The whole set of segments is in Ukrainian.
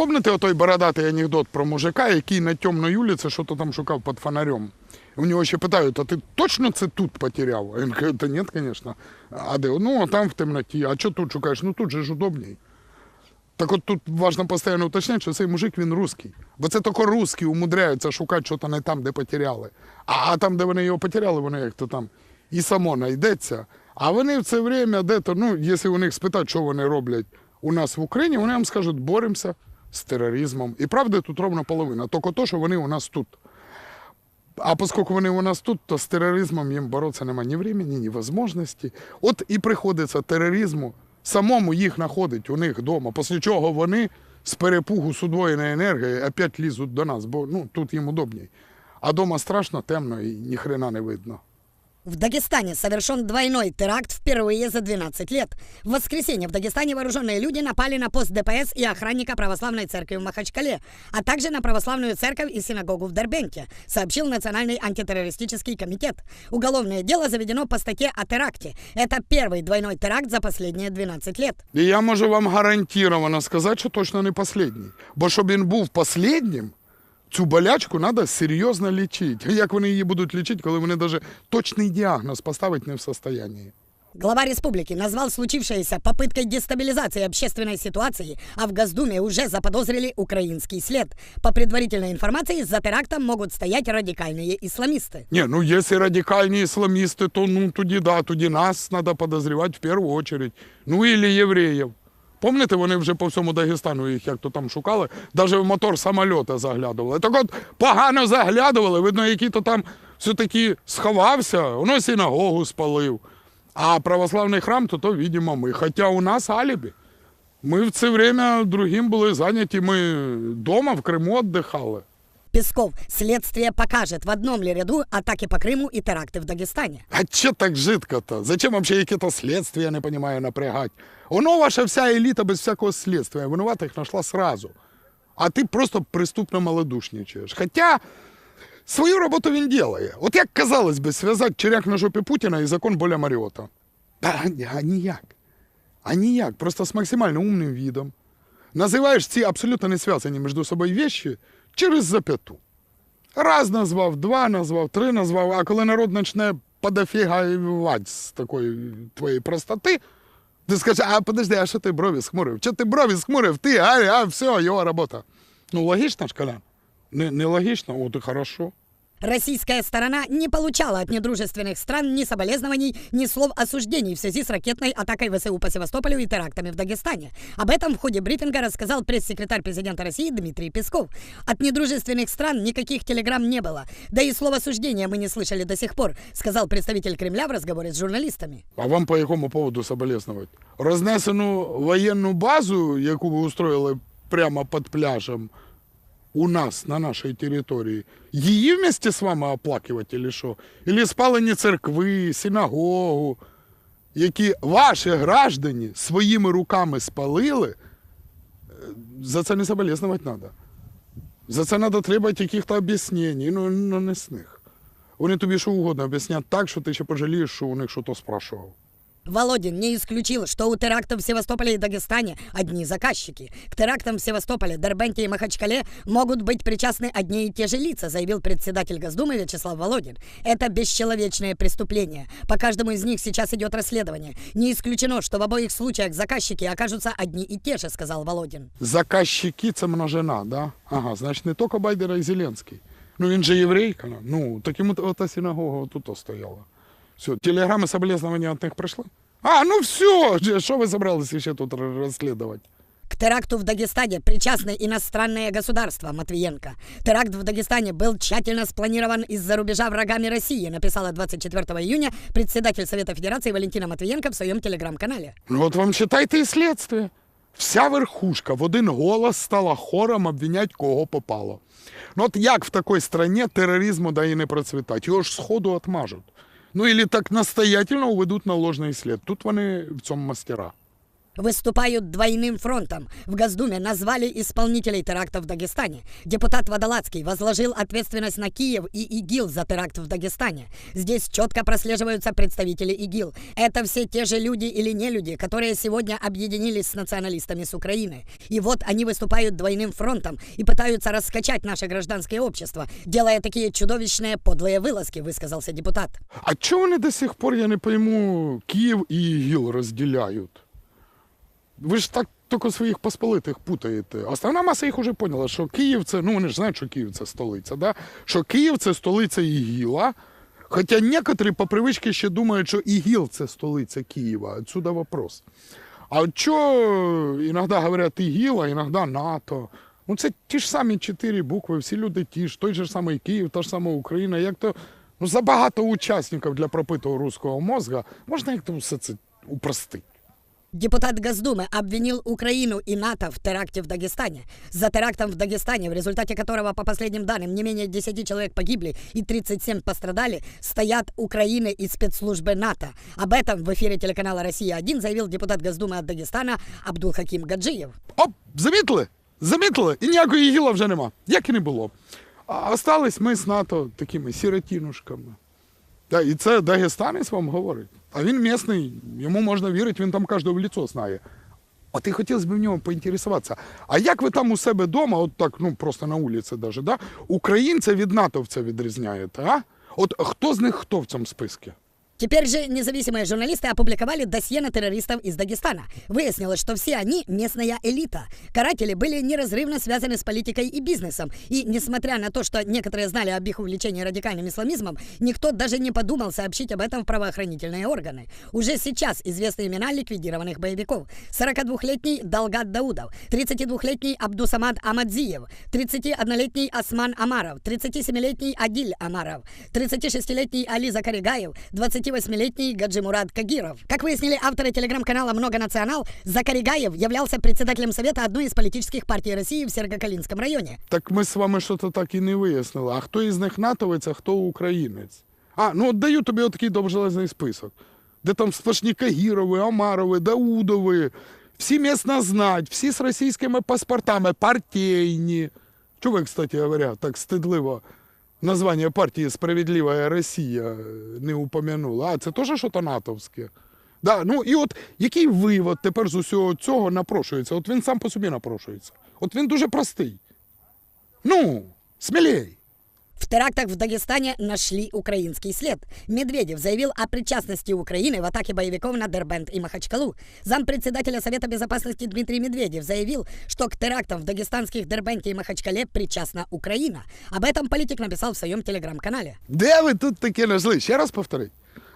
пам'ятаєте отой бородатий анекдот про мужика, який на темній вулиці що то там шукав під фонарем? У нього ще питають, а ти точно це тут потеряв? А він каже, та ні, звісно. А де? Ну, там в темноті. А що тут шукаєш? Ну тут же ж удобней. Так от тут важливо постійно уточняти, що цей мужик він русський. Бо це тільки русські умудряються шукати щось не там, де потеряли. А, а там, де вони його потеряли, вони як то там і само знайдеться. А вони в це время де-то, ну, якщо у них спитати, що вони роблять у нас в Україні, вони вам скажуть, боремося з тероризмом. І правда тут ровно половина. Тільки то, що вони у нас тут. А оскільки вони у нас тут, то з тероризмом їм боротися немає ні времени, ні можливості. От і приходиться тероризму самому їх знаходить у них вдома, після чого вони з перепугу з удвоєної енергії опять лізуть до нас, бо ну, тут їм удобній. А вдома страшно, темно і ні хрена не видно. В Дагестане совершен двойной теракт впервые за 12 лет. В воскресенье в Дагестане вооруженные люди напали на пост ДПС и охранника православной церкви в Махачкале, а также на православную церковь и синагогу в Дербенте, сообщил Национальный антитеррористический комитет. Уголовное дело заведено по статье о теракте. Это первый двойной теракт за последние 12 лет. І я можу вам гарантовано сказати, що точно не останній. Бо щоб він був останнім, цю болячку треба серйозно лічити. Як вони її будуть лічити, коли вони навіть точний діагноз поставити не в состоянии? Глава республики назвал случившееся попыткой дестабилизации общественной ситуации, а в Госдуме уже заподозрили украинский след. По предварительной информации, за терактом могут стоять радикальные исламисты. Ні, ну якщо радикальні ісламісти, то ну тоді да, тоді нас треба підозрювати в першу чергу. Ну і євреїв. Помните, вони вже по всьому Дагестану їх як то там шукали, навіть в мотор самольота заглядували. Так от погано заглядували, видно, який то там все-таки сховався, воно синагогу спалив. А православний храм, то то, видимо, ми. Хоча у нас алібі. Ми в це время другим були зайняті, ми вдома в Криму віддихали. Песков, следствие покажет, в одном ли ряду атаки по Крыму и теракты в Дагестане. А че так жидко-то? Зачем вообще какие-то следствия, я не понимаю, напрягать? Оно ваша вся элита без всякого следствия. Виноватых нашла сразу. А ты просто преступно малодушничаешь. Хотя свою роботу він делає. От як казалось би, зв'язати черяк на жопі Путіна і закон Боля Маріота. Та а ніяк. А ніяк. Просто з максимально умним видом. Називаєш ці абсолютно не зв'язані між собою вещи через запяту. Раз назвав, два назвав, три назвав, а коли народ почне подофігаювати з такої твоєї простоти, ти скажеш, а подожди, а що ти брові схмурив? Що ти брові схмурив? Ти, а, а все, його робота. Ну, логічно ж, Колян? Не, не логічно, от і хорошо. Российская сторона не получала от недружественных стран ни соболезнований, ни слов осуждений в связи с ракетной атакой ВСУ по Севастополю и терактами в Дагестане. Об этом в ходе брифинга рассказал пресс-секретарь президента России Дмитрий Песков. От недружественных стран никаких телеграмм не было. Да и слов осуждения мы не слышали до сих пор, сказал представитель Кремля в разговоре с журналистами. А вам по якому поводу соболезнувати? Рознесену воєнну базу, яку ви устроїли прямо під пляжем у нас, на нашій території, її вместе з вами оплакувати, или що? Или спалені церкви, синагогу, які ваші граждані своїми руками спалили, е, за це не соболезнувати треба. За це треба требувати якихось об'яснень, ну, ну не з них. Вони тобі що угодно об'яснять так, що ти ще пожалієш, що у них щось спрашував. Володин не исключил, что у терактов в Севастополе и Дагестане одни заказчики. К терактам в Севастополе, Дербенте и Махачкале могут быть причастны одни и те же лица, заявил председатель Госдумы Вячеслав Володин. Это бесчеловечное преступление. По каждому из них сейчас идет расследование. Не исключено, что в обоих случаях заказчики окажутся одни и те же, сказал Володин. Заказчики це множина, да? Ага, значить не тільки Байдера і Зеленський. Ну він же єврей, кана. ну так йому ота синагога тут стояла. Все, телеграми соболезнования от них прийшли? А, ну все, що ви собрались ще тут розслідувати? К теракту в Дагестане причастны иностранные государства, Матвиенко. Теракт в Дагестане был тщательно спланирован из-за рубежа врагами России, написала 24 июня председатель Совета Федерации Валентина Матвиенко в своем телеграм-канале. Ну от вам читайте і слідство. Вся верхушка в один голос стала хором обвинять кого попало. Ну от як в такій стране тероризму да і не процвітати? Його ж сходу отмажуть. Ну, или так настоятельно уведуть на ложний слід. Тут вони в цьому мастера. выступают двойным фронтом. В Госдуме назвали исполнителей терактов в Дагестане. Депутат Водолацкий возложил ответственность на Киев и ИГИЛ за теракт в Дагестане. Здесь четко прослеживаются представители ИГИЛ. Это все те же люди или не люди, которые сегодня объединились с националистами с Украины. И вот они выступают двойным фронтом и пытаются раскачать наше гражданское общество, делая такие чудовищные подлые вылазки, высказался депутат. А чого вони до сих пор, я не пойму, Київ і ІГІЛ розділяють? Ви ж так тільки своїх посполитих путаєте. Основна маса їх вже поняла, що Київ це, ну вони ж знають, що Київ це столиця, да? що Київ це столиця ІГІЛа. Хоча некоторі по привичці ще думають, що ІГІЛ це столиця Києва. Отсюда вопрос. А що іноді говорять ІГІЛ, а іноді НАТО? Ну це ті ж самі чотири букви, всі люди ті ж, той же самий Київ, та ж сама Україна. Як то ну, забагато учасників для пропитого руського мозга, можна як то все це упростити. Депутат Госдумы обвинил Украину и НАТО в теракте в Дагестане. За терактом в Дагестане, в результате которого, по последним данным, не менее 10 человек погибли и 37 пострадали, стоят Украина и спецслужбы НАТО. Об этом в эфире телеканала «Россия-1» заявил депутат Госдумы от Дагестана Абдулхаким Гаджиев. Оп, замітили? Замітили? І ніякої ігіла вже нема. Як і не було. А остались ми з НАТО такими сіротінушками. Та, і це дагестанець вам говорить. А він місний, йому можна вірити, він там кожного в лицо знає. От і хотілося б в нього поінтересуватися. А як ви там у себе вдома, от так, ну просто на вулиці даже, да, українця від натовця відрізняєте, а? От хто з них хто в цьому списку? Теперь же независимые журналисты опубликовали досье на террористов из Дагестана. Выяснилось, что все они местная элита. Каратели были неразрывно связаны с политикой и бизнесом. И несмотря на то, что некоторые знали об их увлечении радикальным исламизмом, никто даже не подумал сообщить об этом в правоохранительные органы. Уже сейчас известны имена ликвидированных боевиков. 42-летний Далгат Даудов, 32-летний Абдусамад Амадзиев, 31-летний Осман Амаров, 37-летний Адиль Амаров, 36-летний Али Закаригаев, 28-летний Гаджимурад Кагиров. Как выяснили авторы телеграм-канала «Многонационал», Закаригаев являлся председателем совета одной из политических партий России в Сергокалинском районе. Так ми з вами щось так і не вияснили. А хто із них натовець, а хто українець? А, ну от даю тобі отакий довжелезний список. Де там сплошні Кагірови, Омарови, Даудови. Всі місно знать, всі з російськими паспортами, партійні. Чого ви, кстати говоря, так стидливо Названня партії Справедлива Росія не упомянула. А це теж щось натовське. Да, ну і от який вивод тепер з усього цього напрошується? От він сам по собі напрошується. От він дуже простий. Ну, смелей. В терактах в Дагестане нашли украинский след. Медведев заявил о причастности Украины в атаке боевиков на Дербент и Махачкалу. Зампредседателя Совета Безопасности Дмитрий Медведев заявил, что к терактам в дагестанских Дербенте и Махачкале причастна Украина. Об этом политик написал в своем телеграм-канале. Де ви тут таке нашли? Ще раз повторіть.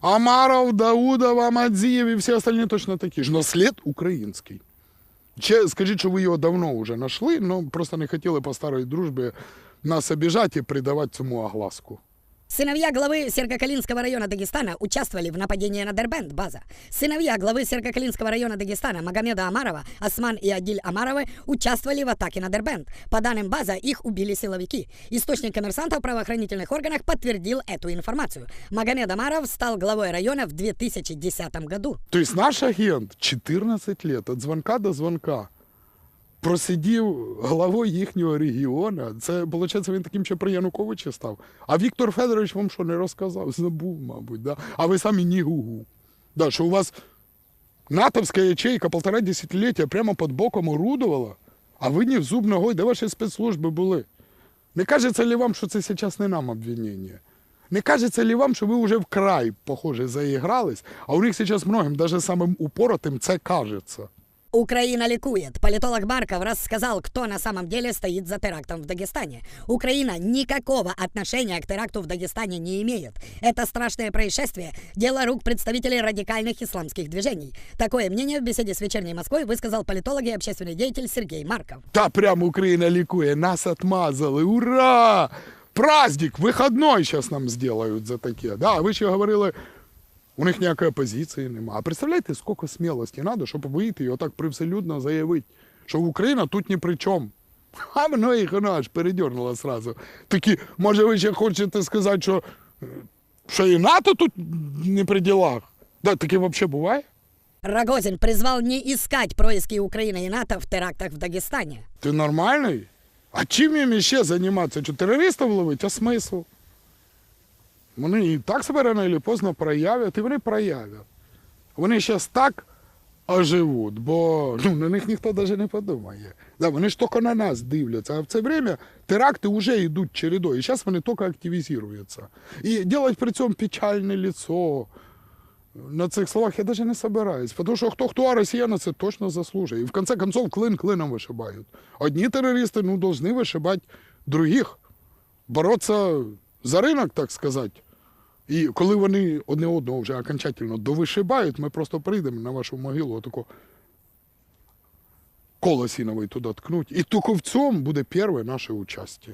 Амаров, Даудов, Амадзієв і всі остальні точно такі ж. Но слід український. Чи скажіть, що ви його давно вже знайшли, але просто не хотіли по старій дружбі нас обіжати і придавати цьому огласку. Сыновья главы Сергокалинского района Дагестана участвовали в нападении на Дербент, база. Сыновья главы Сергокалинского района Дагестана Магомеда Амарова, Осман и Адиль Амаровы участвовали в атаке на Дербент. По данным база, их убили силовики. Источник коммерсанта в правоохранительных органах подтвердил эту информацию. Магомед Амаров стал главой района в 2010 году. Тобто наш агент 14 років від дзвонка до дзвонка просидів главою їхнього регіону. Це, виходить, він таким ще при Януковичі став. А Віктор Федорович вам що не розказав? Забув, мабуть, да? а ви самі ні гугу. Да, що у вас натовська ячейка полтора десятиліття прямо під боком орудувала, а ви ні в зуб ногой, де ваші спецслужби були? Не кажеться ли вам, що це зараз не нам обвинення? Не кажеться ли вам, що ви вже вкрай, похоже, заігрались, а у них зараз многим, даже самим упоротим, це кажеться? Украина ликует. Политолог Марков рассказал, кто на самом деле стоит за терактом в Дагестане. Украина никакого отношения к теракту в Дагестане не имеет. Это страшное происшествие – дело рук представителей радикальных исламских движений. Такое мнение в беседе с «Вечерней Москвой» высказал политолог и общественный деятель Сергей Марков. Та прям Україна лікує, нас отмазали, ура! Праздник, вихідний зараз нам зроблять за таке. Да, ви ще говорили, у них ніякої опозиції нема. А представляєте, скільки смілості треба, щоб вийти і отак привселюдно заявити, що Україна тут ні при чому. А воно їх воно аж передернуло сразу. Такі, може, ви ще хочете сказати, що, що і НАТО тут не при ділах? Да, таке взагалі буває? Рогозин призвал не искать происки Украины и НАТО в терактах в Дагестане. Ти нормальний? А чим їм ще займатися? Що терористів ловить? А смисл? Вони і так себе рано чи поздно проявлять, і вони проявлять. Вони зараз так оживуть, бо ну, на них ніхто навіть не подумає. Да, вони ж тільки на нас дивляться, а в це время теракти вже йдуть чередою, і зараз вони тільки активізуються. І робити при цьому печальне лицо, на цих словах я даже не собираюсь. Потому что кто кто, а россияне це точно заслуживают. И в конце концов клин клином вышибают. Одни террористы ну, должны вышибать других. Бороться за ринок, так сказати. І коли вони одне одного вже окончательно довишибають, ми просто прийдемо на вашу могилу, отако коло сіновий туди ткнуть. І тільки в цьому буде перше наше участь.